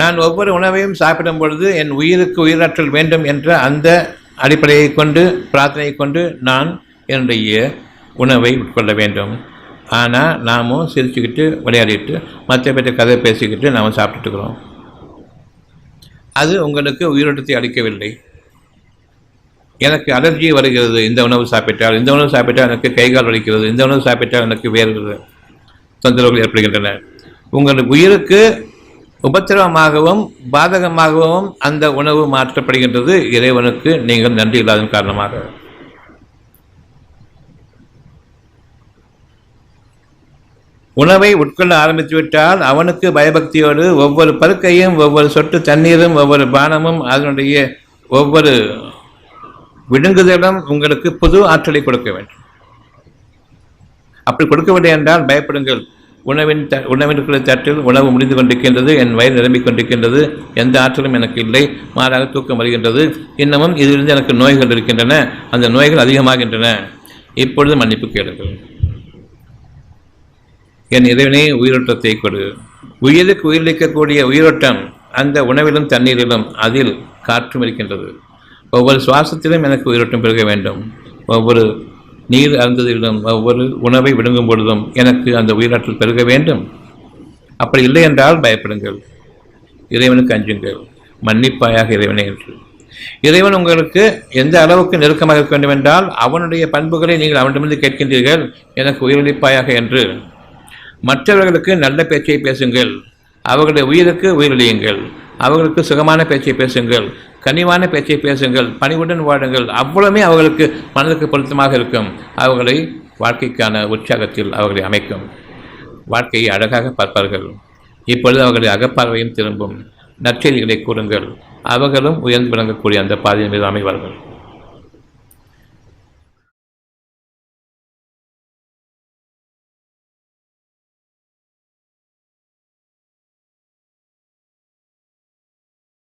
நான் ஒவ்வொரு உணவையும் சாப்பிடும் பொழுது என் உயிருக்கு உயிராற்றல் வேண்டும் என்ற அந்த அடிப்படையை கொண்டு பிரார்த்தனை கொண்டு நான் என்னுடைய உணவை உட்கொள்ள வேண்டும். ஆனால் நாமும் சிரிச்சுக்கிட்டு விளையாடிட்டு மற்ற பேர்ட்ட கதை பேசிக்கிட்டு நாம் சாப்பிட்டுக்கிறோம் அது உங்களுக்கு உயிரோட்டத்தை அளிக்கவில்லை. எனக்கு அலர்ஜி வருகிறது இந்த உணவு சாப்பிட்டால் இந்த உணவு சாப்பிட்டால் எனக்கு கைகால் வலிக்கிறது இந்த உணவு சாப்பிட்டால் எனக்கு வேறு தொந்தரவுகள் ஏற்படுகின்றன. உங்கள் உயிருக்கு உபத்திரவமாகவும் பாதகமாகவும் அந்த உணவு மாற்றப்படுகின்றது. இறைவனுக்கு நீங்கள் நன்றி இல்லாதன் காரணமாக. உணவை உட்கொள்ள ஆரம்பித்துவிட்டால் அவனுக்கு பயபக்தியோடு ஒவ்வொரு பருக்கையும் ஒவ்வொரு சொட்டு தண்ணீரும் ஒவ்வொரு பானமும் அதனுடைய ஒவ்வொரு விழுங்குதலும் உங்களுக்கு புது ஆற்றலை கொடுக்க வேண்டும். அப்படி கொடுக்கவில்லை என்றால் பயப்படுங்கள். உணவின் த உணவிற்குள்ள தட்டில் உணவு முடிந்து கொண்டிருக்கின்றது என் வயிறு நிரம்பிக் கொண்டிருக்கின்றது எந்த ஆற்றலும் எனக்கு இல்லை மாறாக தூக்கம் வருகின்றது. இன்னமும் இதிலிருந்து எனக்கு நோய்கள் இருக்கின்றன. அந்த நோய்கள் அதிகமாகின்றன. இப்பொழுது மன்னிப்பு கேளுங்கள். என் இறைவனே உயிரோட்டத்தை கொடு. உயிருக்கு உயிரிழக்கக்கூடிய உயிரோட்டம் அந்த உணவிலும் தண்ணீரிலும் அதில் காற்றும் இருக்கின்றது. ஒவ்வொரு சுவாசத்திலும் எனக்கு உயிரோட்டம் பெருக வேண்டும். ஒவ்வொரு நீர் அருந்ததிலும் ஒவ்வொரு உணவை விழுங்கும் பொழுதும் எனக்கு அந்த உயிராற்றல் பெருக வேண்டும். அப்படி இல்லை என்றால் பயப்படுங்கள். இறைவனுக்கு அஞ்சுங்கள். மன்னிப்பாயாக இறைவனை என்று. இறைவன் உங்களுக்கு எந்த அளவுக்கு நெருக்கமாக இருக்க வேண்டும் என்றால் அவனுடைய பண்புகளை நீங்கள் அவனிடமிருந்து கேட்கின்றீர்கள் எனக்கு உயிரளிப்பாயாக என்று. மற்றவர்களுக்கு நல்ல பேச்சை பேசுங்கள். அவர்களுடைய உயிருக்கு உயிரிழியுங்கள் அவர்களுக்கு சுகமான பேச்சை பேசுங்கள். கனிவான பேச்சை பேசுங்கள் பணிவுடன் வாடுங்கள் அவ்வளவுமே அவர்களுக்கு மனதுக்கு பொருத்தமாக இருக்கும். அவர்களை வாழ்க்கைக்கான உற்சாகத்தில் அவர்களை அமைக்கும். வாழ்க்கையை அழகாக பார்ப்பார்கள். இப்பொழுது அவர்களை அகப்பார்வையும் திரும்பும். நற்செய்திகளை கூறுங்கள். அவர்களும் உயர்ந்து விளங்கக்கூடிய அந்த பாதையின் மீது அமைவார்கள்.